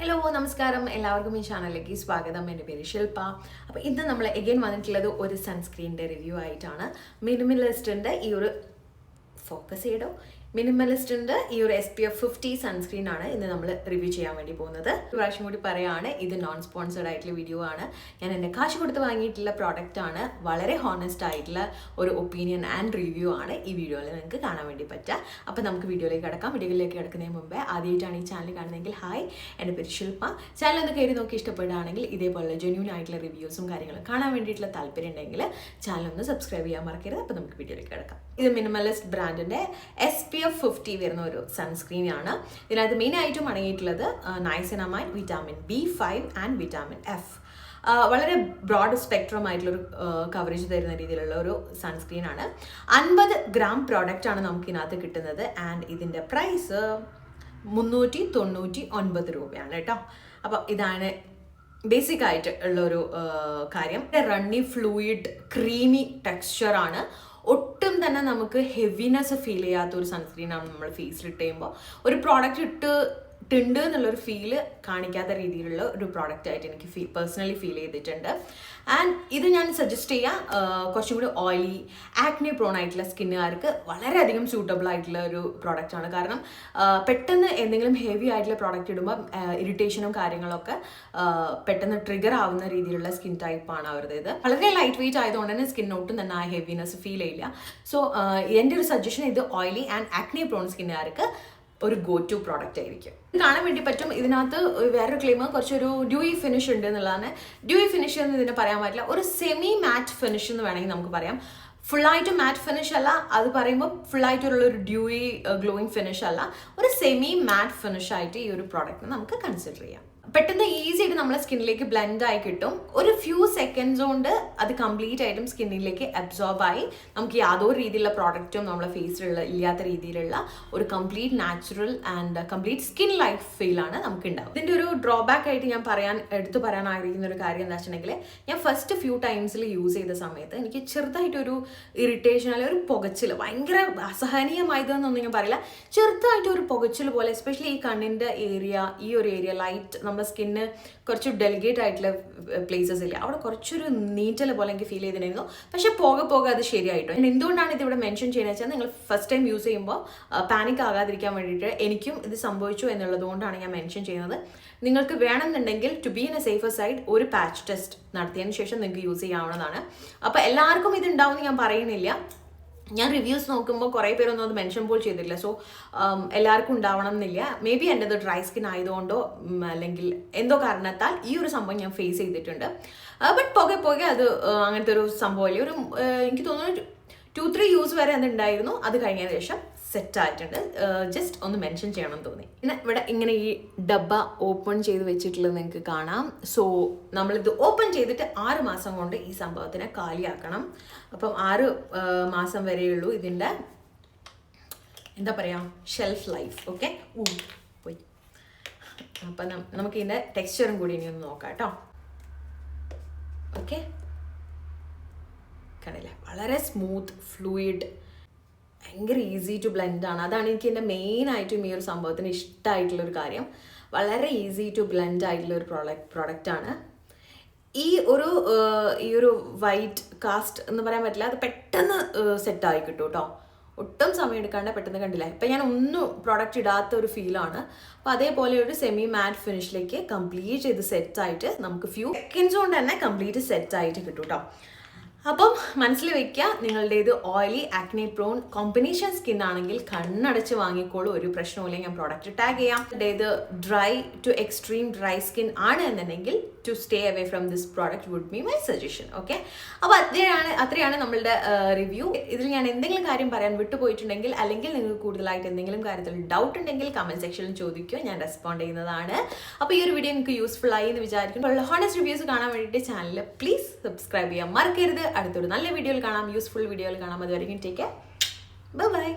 Hello നമസ്കാരം. എല്ലാവർക്കും ഈ ചാനലിലേക്ക് സ്വാഗതം. എന്റെ പേര് ശില്പ. അപ്പോൾ ഇന്ന് നമ്മൾ എഗെയിൻ വന്നിട്ടുള്ളത് ഒരു സൺസ്ക്രീനിന്റെ റിവ്യൂ ആയിട്ടാണ്. മിനിമലിസ്റ്റിന്റെ ഈ ഒരു ഫോക്കസ് ചെയ്തോ? മിനിമലിസ്റ്റിന്റെ ഈ ഒരു S P F fifty sunscreen ആണ് ഇന്ന് നമ്മൾ റിവ്യൂ ചെയ്യാൻ വേണ്ടി പോകുന്നത്. ഒരു പ്രാവശ്യം കൂടി പറയുകയാണ് ഇത് നോൺ സ്പോൺസേഡ് ആയിട്ടുള്ള വീഡിയോ ആണ്. ഞാൻ എന്റെ കാശ് കൊടുത്ത് വാങ്ങിയിട്ടുള്ള പ്രോഡക്റ്റ് ആണ്. വളരെ ഹോണസ്റ്റ് ആയിട്ടുള്ള ഒരു ഒപ്പീനിയൻ ആൻഡ് റിവ്യൂ ആണ് ഈ വീഡിയോയിൽ നിങ്ങൾക്ക് കാണാൻ വേണ്ടി പറ്റുക. അപ്പോൾ നമുക്ക് വീഡിയോയിലേക്ക് കിടക്കാം. വീഡിയോയിലേക്ക് കിടക്കുന്നതിന് മുമ്പേ ആദ്യമായിട്ടാണ് ഈ ചാനൽ കാണുന്നതെങ്കിൽ ഹായ് എന്റെ പേര് ശില്പ. ചാനൽ ഒന്ന് കയറി നോക്കി ഇഷ്ടപ്പെടുകയാണെങ്കിൽ ഇതേപോലെ ജെന്യൂൻ ആയിട്ടുള്ള റിവ്യൂസും കാര്യങ്ങളും കാണാൻ വേണ്ടിയിട്ടുള്ള താല്പര്യം ഉണ്ടെങ്കിൽ ചാനൽ ഒന്ന് സബ്സ്ക്രൈബ് ചെയ്യാൻ മറക്കരുത്. അപ്പോൾ നമുക്ക് വീഡിയോയിലേക്ക് കിടക്കാം. ഇത് മിനിമലിസ്റ്റ് ബ്രാൻഡിന്റെ എസ് പി എഫ് ഫിഫ്റ്റി വരുന്ന ഒരു സൺസ്ക്രീൻ ആണ്. ഇതിനകത്ത് മെയിനായിട്ടും അടങ്ങിയിട്ടുള്ളത് niacinamide vitamin B five and vitamin F വളരെ ബ്രോഡ് സ്പെക്ട്രം ആയിട്ടുള്ളൊരു കവറേജ് തരുന്ന രീതിയിലുള്ള ഒരു സൺസ്ക്രീൻ ആണ്. അൻപത് ഗ്രാം പ്രോഡക്റ്റ് ആണ് നമുക്ക് ഇതിനകത്ത് കിട്ടുന്നത്. ആൻഡ് ഇതിന്റെ പ്രൈസ് മുന്നൂറ്റി തൊണ്ണൂറ്റി ഒൻപത് രൂപയാണ് കേട്ടോ. അപ്പോൾ ഇതാണ് ബേസിക് ആയിട്ട് ഉള്ളൊരു കാര്യം. റണ്ണി ഫ്ലൂയിഡ് ക്രീമി ടെക്സ്ചറാണ് ഒട്ടും തന്നെ നമുക്ക് ഹെവിനെസ് ഫീൽ ചെയ്യാത്ത ഒരു സൺസ്ക്രീനാണ് നമ്മൾ ഫേസിൽ ഇട്ട് ചെയ്യുമ്പോൾ ഒരു പ്രോഡക്റ്റ് ഇട്ട് ഉണ്ട് എന്നുള്ളൊരു ഫീൽ കാണിക്കാത്ത രീതിയിലുള്ള ഒരു പ്രോഡക്റ്റ് ആയിട്ട് എനിക്ക് ഫീ പേഴ്സണലി ഫീൽ ചെയ്തിട്ടുണ്ട്. ആൻഡ് ഇത് ഞാൻ സജസ്റ്റ് ചെയ്യാം കുറച്ചും കൂടി ഓയിലി ആക്നെ പ്രോൺ ആയിട്ടുള്ള സ്കിന്നുകാർക്ക് വളരെയധികം സൂട്ടബിൾ ആയിട്ടുള്ള ഒരു പ്രോഡക്റ്റ് ആണ്. കാരണം പെട്ടെന്ന് എന്തെങ്കിലും ഹെവി ആയിട്ടുള്ള പ്രോഡക്റ്റ് ഇടുമ്പോൾ ഇറിറ്റേഷനും കാര്യങ്ങളൊക്കെ പെട്ടെന്ന് ട്രിഗർ ആവുന്ന രീതിയിലുള്ള സ്കിൻ ടൈപ്പാണ് അവരുടേത് വളരെ ലൈറ്റ് വെയിറ്റ് ആയതുകൊണ്ട് തന്നെ സ്കിന്നൊട്ടും തന്നെ ആ ഹെവിനെസ് ഫീൽ ചെയ്യില്ല. സോ എന്റെ ഒരു സജഷൻ ഇത് ഓയിലി ആൻഡ് ആക്നെ പ്രോൺ സ്കിന്നുകാർക്ക് ഒരു ഗോ ടു പ്രോഡക്റ്റ് ആയിരിക്കും. കാണാൻ വേണ്ടി പറ്റും. ഇതിനകത്ത് വേറൊരു ക്ലെയിം കുറച്ചൊരു ഡ്യൂയി ഫിനിഷ് ഉണ്ട് എന്നുള്ളതാണ്. ഡ്യൂയി ഫിനിഷ് എന്ന് ഇതിനെ പറയാൻ പറ്റില്ല. ഒരു സെമി മാറ്റ് ഫിനിഷ് എന്ന് വേണമെങ്കിൽ നമുക്ക് പറയാം. ഫുള്ളായിട്ട് മാറ്റ് ഫിനിഷ് അല്ല. അത് പറയുമ്പോൾ ഫുള്ളായിട്ടുള്ള ഒരു ഡ്യൂയി ഗ്ലോയിങ് ഫിനിഷ് അല്ല. ഒരു സെമി മാറ്റ് ഫിനിഷ് ആയിട്ട് ഈ ഒരു പ്രോഡക്റ്റ് നമുക്ക് കൺസിഡർ ചെയ്യാം. പെട്ടെന്ന് ഈസി ആയിട്ട് നമ്മളെ സ്കിന്നിലേക്ക് ബ്ലെൻഡ് ആയി കിട്ടും. ഒരു ഫ്യൂ സെക്കൻഡ്സ് കൊണ്ട് അത് കംപ്ലീറ്റ് ആയിട്ടും സ്കിന്നിലേക്ക് അബ്സോർബ് ആയി. നമുക്ക് യാതൊരു രീതിയിലുള്ള പ്രോഡക്റ്റും നമ്മളെ ഫേസിലുള്ള ഇല്ലാത്ത രീതിയിലുള്ള ഒരു complete natural and complete skin life ഫീലാണ് നമുക്ക് ഉണ്ടാവും ഇതിന്റെ ഒരു ഡ്രോബാക്ക് ആയിട്ട് ഞാൻ പറയാൻ എടുത്തു പറയാൻ ആഗ്രഹിക്കുന്ന ഒരു കാര്യം എന്താ വെച്ചിട്ടുണ്ടെങ്കിൽ ഞാൻ ഫസ്റ്റ് ഫ്യൂ ടൈംസിൽ യൂസ് ചെയ്ത സമയത്ത് എനിക്ക് ചെറുതായിട്ടൊരു ഇറിറ്റേഷൻ അല്ലെങ്കിൽ ഒരു പുകച്ചിൽ ഭയങ്കര അസഹനീയമായതെന്നൊന്നും ഞാൻ പറയില്ല. ചെറുതായിട്ട് ഒരു പുകച്ചിൽ പോലെ എസ്പെഷ്യലി ഈ കണ്ണിന്റെ ഏരിയ ഈ ഒരു ഏരിയ ലൈറ്റ് നമ്മുടെ സ്കിന്ന് കുറച്ച് ഡെലിഗേറ്റ് ആയിട്ടുള്ള പ്ലേസസ് ഇല്ല? അവിടെ കുറച്ചൊരു നീറ്റൽ പോലെ എനിക്ക് ഫീൽ ചെയ്തിട്ടുണ്ടായിരുന്നു. പക്ഷെ പോകെ പോകെ അത് ശരിയായിട്ടോ. ഞാൻ എന്തുകൊണ്ടാണ് ഇത് ഇവിടെ മെൻഷൻ ചെയ്യുന്നത് വെച്ചാൽ നിങ്ങൾ ഫസ്റ്റ് ടൈം യൂസ് ചെയ്യുമ്പോൾ പാനിക് ആകാതിരിക്കാൻ വേണ്ടിയിട്ട് എനിക്കും ഇത് സംഭവിച്ചു എന്നുള്ളതുകൊണ്ടാണ് ഞാൻ മെൻഷൻ ചെയ്യുന്നത്. നിങ്ങൾക്ക് വേണമെന്നുണ്ടെങ്കിൽ to be in a safer side ഒരു പാച്ച് ടെസ്റ്റ് നടത്തിയതിന് ശേഷം നിങ്ങൾക്ക് യൂസ് ചെയ്യാവുന്നതാണ്. അപ്പോൾ എല്ലാവർക്കും ഇത് ഉണ്ടാവുമെന്ന് ഞാൻ പറയുന്നില്ല. ഞാൻ റിവ്യൂസ് നോക്കുമ്പോൾ കുറേ പേരൊന്നും അത് മെൻഷൻ പോൾ ചെയ്തില്ല സോ എല്ലാവർക്കും ഉണ്ടാവണം എന്നില്ല. മേ ബി എന്റെ ഡ്രൈ സ്കിൻ ആയതുകൊണ്ടോ അല്ലെങ്കിൽ എന്തോ കാരണത്താൽ ഈ ഒരു സംഭവം ഞാൻ ഫേസ് ചെയ്തിട്ടുണ്ട്. ബട്ട് പോകെ പോകെ അത് അങ്ങനത്തെ ഒരു സംഭവമല്ലേ ഒരു എനിക്ക് തോന്നുന്നു ടു ത്രീ യൂസ് വരെ അത് ഉണ്ടായിരുന്നു. അത് കഴിഞ്ഞതിന് ശേഷം സെറ്റ് ആയിട്ടുണ്ട് ജസ്റ്റ് ഒന്ന് മെൻഷൻ ചെയ്യണം തോന്നി. പിന്നെ ഇവിടെ ഇങ്ങനെ ഈ ഡബ്ബ ഓപ്പൺ ചെയ്ത് വെച്ചിട്ടുള്ളത് നിങ്ങൾക്ക് കാണാം. സോ നമ്മളിത് ഓപ്പൺ ചെയ്തിട്ട് ആറ് മാസം കൊണ്ട് ഈ സംഭവത്തിനെ കാലിയാക്കണം. അപ്പം ആറ് മാസം വരെയുള്ളൂ ഇതിന്റെ എന്താ പറയുക ഷെൽഫ് ലൈഫ് ഓക്കെ പോയി. അപ്പം നമുക്ക് ഇതിന്റെ ടെക്സ്ചറും കൂടി ഇനി ഒന്ന് നോക്കാം കേട്ടോ. ഓക്കെ കണ്ടില്ലേ? വളരെ സ്മൂത്ത് ഫ്ലൂയിഡ് ഭയങ്കര ഈസി ടു ബ്ലെൻഡ് ആണ്. അതാണ് എനിക്ക് എന്റെ മെയിൻ ആയിട്ടും ഈ ഒരു സംഭവത്തിന് ഇഷ്ടമായിട്ടുള്ളൊരു കാര്യം. വളരെ ഈസി ടു ബ്ലെൻഡ് ആയിട്ടുള്ള ഒരു പ്രോഡക്റ്റ് പ്രോഡക്റ്റ് ആണ്. ഈ ഒരു ഈ ഒരു വൈറ്റ് കാസ്റ്റ് എന്ന് പറയാൻ പറ്റില്ല അത് പെട്ടെന്ന് സെറ്റായി കിട്ടും കേട്ടോ ഒട്ടും സമയം എടുക്കാണ്ട് പെട്ടെന്ന് കണ്ടില്ല. ഇപ്പം ഞാൻ ഒന്നും പ്രോഡക്റ്റ് ഇടാത്ത ഒരു ഫീലാണ് അപ്പോൾ അതേപോലെ ഒരു സെമി മാറ്റ് ഫിനിഷിലേക്ക് കംപ്ലീറ്റ് ചെയ്ത് സെറ്റ് ആയിട്ട് നമുക്ക് ഫ്യൂ സെക്കൻഡ്സ് കൊണ്ട് തന്നെ കംപ്ലീറ്റ് സെറ്റ് ആയിട്ട് കിട്ടും കേട്ടോ അപ്പം മനസ്സിൽ വെക്കുക നിങ്ങളുടേത് oily acne prone combination skin ആണെങ്കിൽ കണ്ണടച്ച് വാങ്ങിക്കോളൂ. ഒരു പ്രശ്നമില്ല ഞാൻ പ്രോഡക്റ്റ് ടാഗ് ചെയ്യാം. ഇത് dry to extreme dry skin ആണ് എന്നുണ്ടെങ്കിൽ to stay away from this product would be my suggestion okay അപ്പോൾ അത്രയാണ് അത്രയാണ് നമ്മളുടെ റിവ്യൂ ഇതിൽ ഞാൻ എന്തെങ്കിലും കാര്യം പറയാൻ വിട്ടുപോയിട്ടുണ്ടെങ്കിൽ അല്ലെങ്കിൽ നിങ്ങൾക്ക് കൂടുതലായിട്ട് എന്തെങ്കിലും കാര്യത്തിൽ ഡൗട്ട് ഉണ്ടെങ്കിൽ കമന്റ് സെക്ഷനിൽ ചോദിക്കുക. ഞാൻ റെസ്പോണ്ട് ചെയ്യുന്നതാണ്. അപ്പോൾ ഈ ഒരു വീഡിയോ നിങ്ങൾക്ക് യൂസ്ഫുൾ ആയി എന്ന് വിചാരിക്കുന്നു. ഹോണസ്റ്റ് റിവ്യൂസ് കാണാൻ വേണ്ടിയിട്ട് ചാനൽ പ്ലീസ് സബ്സ്ക്രൈബ് ചെയ്യാൻ മറക്കരുത്. അടുത്തൊരു നല്ല വീഡിയോയിൽ കാണാം യൂസ്ഫുൾ വീഡിയോയിൽ കാണാം. അതുവരെയും ടേക്ക് ബൈ ബൈ